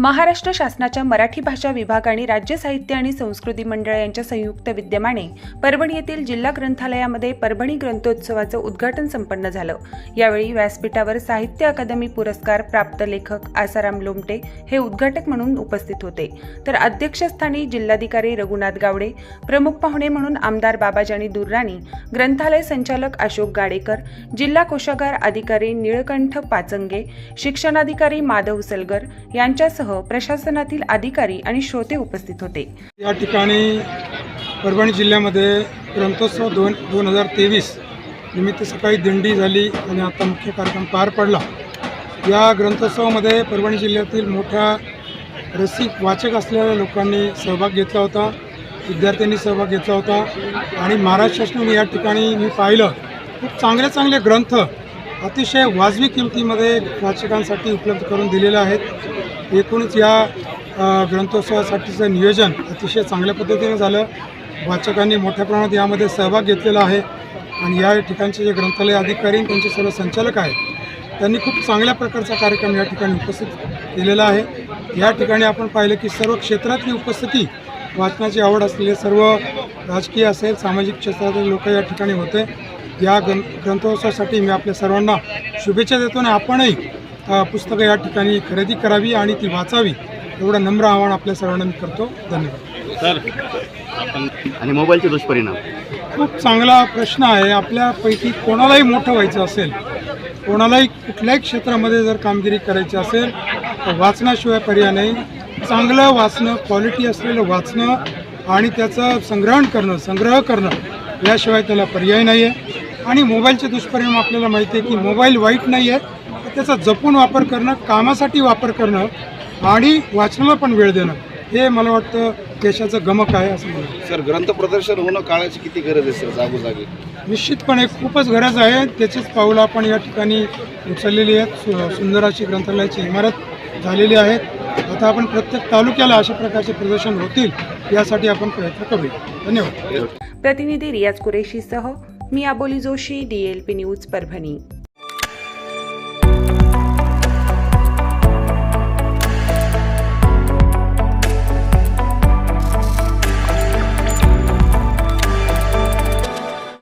महाराष्ट्र शासनाच्या मराठी भाषा विभाग आणि राज्य साहित्य आणि संस्कृती मंडळ यांच्या संयुक्त विद्यमाने परभणी येथील जिल्हा ग्रंथालयामध्ये परभणी ग्रंथोत्सवाचं उद्घाटन संपन्न झालं. यावेळी व्यासपीठावर साहित्य अकादमी पुरस्कार प्राप्त लेखक आसाराम लोमटे हे उद्घाटक म्हणून उपस्थित होते. तर अध्यक्षस्थानी जिल्हाधिकारी रघुनाथ गावडे प्रमुख पाहुणे म्हणून आमदार बाबाजानी दुर्राणी ग्रंथालय संचालक अशोक गाडेकर जिल्हा कोशागार अधिकारी निळकंठ पाचंगे शिक्षणाधिकारी माधव सलगर यांच्यासह प्रशासनातील अधिकारी आणि श्रोते उपस्थित होते. या ठिकाणी परभणी जिल्ह्यामध्ये ग्रंथोत्सव दोन दोन हजार तेवीस निमित्त सकाळी दिंडी झाली आणि आता मुख्य कार्यक्रम पार पडला. या ग्रंथोत्सवामध्ये परभणी जिल्ह्यातील मोठ्या रसिक वाचक असलेल्या लोकांनी सहभाग घेतला होता विद्यार्थ्यांनी सहभाग घेतला होता आणि महाराष्ट्र शासनाने या ठिकाणी मी पाहिलं खूप चांगले चांगले ग्रंथ अतिशय वाजवी किमतीमध्ये वाचकांसाठी उपलब्ध करून दिलेले आहेत. एकूणच या ग्रंथोत्सवासाठीचं नियोजन अतिशय चांगल्या पद्धतीने झालं. वाचकांनी मोठ्या प्रमाणात यामध्ये सहभाग घेतलेला आहे. आणि या ठिकाणचे जे ग्रंथालय अधिकारी त्यांचे सर्व संचालक आहेत त्यांनी खूप चांगल्या प्रकारचा कार्यक्रम या ठिकाणी उपस्थित केलेला आहे. या ठिकाणी आपण पाहिलं की सर्व क्षेत्रातली उपस्थिती वाचनाची आवड असलेले सर्व राजकीय असेल सामाजिक क्षेत्रातील लोक या ठिकाणी होते. या ग्रं ग्रंथोत्सवासाठी मी आपल्या सर्वांना शुभेच्छा देतो आणि आपणही पुस्तकं या ठिकाणी खरेदी करावी आणि ती वाचावी एवढं नम्र आव्हान आपल्या सर्वांना मी करतो. धन्यवाद. आणि मोबाईलचे दुष्परिणाम? खूप चांगला प्रश्न आहे. आपल्यापैकी कोणालाही मोठं व्हायचं असेल कोणालाही कुठल्याही क्षेत्रामध्ये जर कामगिरी करायची असेल तर वाचनाशिवाय पर्याय नाही. चांगलं वाचणं क्वालिटी असलेलं वाचणं आणि त्याचं संग्रहण करणं संग्रह करणं याशिवाय त्याला पर्याय नाही आहे आणि मोबाईलचे दुष्परिणाम आपल्याला माहिती आहे की मोबाईल वाईट नाही आहे त्याचा जपून वापर करणं कामासाठी वापर करणं आणि वाचनाला पण वेळ देणं हे मला वाटतं देशाचं गमक आहे असं वाटतं. सर ग्रंथ प्रदर्शन होणं काळाची किती गरज आहे सर जागोजागी? निश्चितपणे खूपच गरज आहे. त्याचीच पावलं आपण या ठिकाणी उचललेली आहेत. सु- सुंदर अशी ग्रंथालयाची इमारत झालेली आहे. आता आपण प्रत्येक तालुक्याला अशा प्रकारचे प्रदर्शन होतील यासाठी आपण प्रयत्न करूया. धन्यवाद. प्रतिनिधी रियाज कुरेशीसह मी अबोली जोशी डीएलपी न्यूज परभणी.